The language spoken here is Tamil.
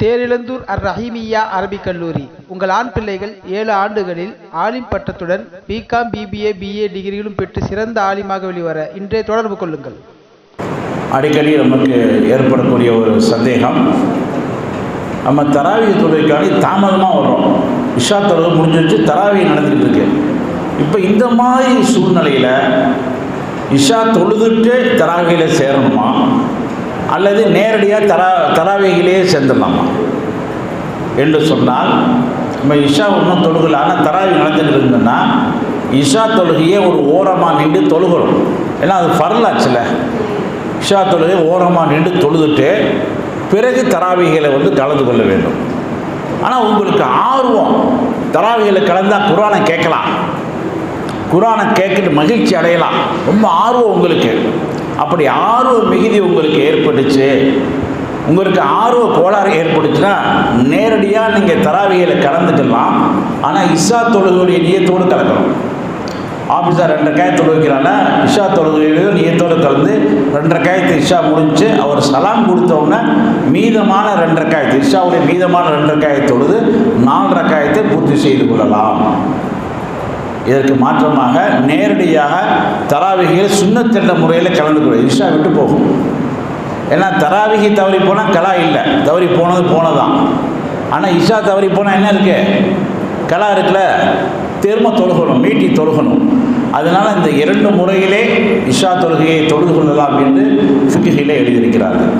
தேரிழந்தூர் அர் ரஹீமியா அரபிக் கல்லூரி. உங்கள் ஆண் பிள்ளைகள் ஏழு ஆண்டுகளில் ஆலிம் பட்டத்துடன் பிகாம் பிபிஏ பிஏ டிகிரிகளும் பெற்று சிறந்த ஆலிமாக வெளிவர இன்றே தொடர்பு கொள்ளுங்கள். அடிக்கடி நமக்கு ஏற்படக்கூடிய ஒரு சந்தேகம் நம்ம தராவி தொழுகைக்காண்டி தாமதமாக வர்றோம். இஷா தொழுகை முடிஞ்சிருச்சு தராவி நடந்துகிட்டு இருக்கு. இப்போ இந்த மாதிரி சூழ்நிலையில் இஷா தொழுதுட்டு தராவியில் சேரணுமா? அல்லது நேரடியாக தரா தராவிகளே சேர்ந்துடலாமா என்று சொன்னால் நம்ம இஷா ஒன்றும் தொழுகல. ஆனால் தராவி நடந்துட்டு இருந்ததுன்னா இஷா தொழுகையே ஒரு ஓரமாக நின்று தொழுகிறோம் ஏன்னா அது ஃபரலாச்சுல இஷா தொழுகை ஓரமாக நின்று தொழுதுட்டு பிறகு தராவிகளை வந்து கலந்து கொள்ள வேண்டும். ஆனால் உங்களுக்கு ஆர்வம். தராவிகளை கலந்தால் குரானை கேட்கலாம். குரானை கேட்கிட்டு மகிழ்ச்சி அடையலாம். ரொம்ப ஆர்வம் உங்களுக்கு. அப்படி ஆர்வ மிகுதி உங்களுக்கு ஏற்பட்டுச்சு உங்களுக்கு ஆர்வ கோளாறு ஏற்பட்டுச்சுன்னா நேரடியாக நீங்கள் தராவிகளை கலந்துக்கலாம் ஆனால் இஷா தொழுகையுடைய நியத்தோடு கலக்கணும். ஆஃபீஸார் ரெண்டு காயத்து தொழுகிறால இஷா தொழுகையிலையும் நியத்தோடு கலந்து ரெண்டரை காயத்து இஷா முடிஞ்சு அவர் சலாம் கொடுத்தோன்னே மீதமான ரெண்டரை காயத்து இஷாவுடைய மீதமான ரெண்டரை காயத்து நாலரை காயத்தை பூர்த்தி செய்து கொள்ளலாம். இதற்கு மாற்றமாக நேரடியாக தராவிகையில் சுண்ணத்திட்ட முறையில் கலந்து கொள்ள இஷா விட்டு போகும். ஏன்னா தராவிகை தவறி போனால் கலா இல்லை. தவறி போனது போனதான் ஆனால் இஷா தவறி போனால் என்ன இருக்கு? கலா இருக்குல்ல? திரும்ப தொழுகணும் மீட்டி தொழுகணும். அதனால் இந்த இரண்டு முறையிலே இஷா தொழுகையை தொழுது கொள்ளலாம் என்று ஃபிக்கிலே எழுதியிருக்கிறார்கள்.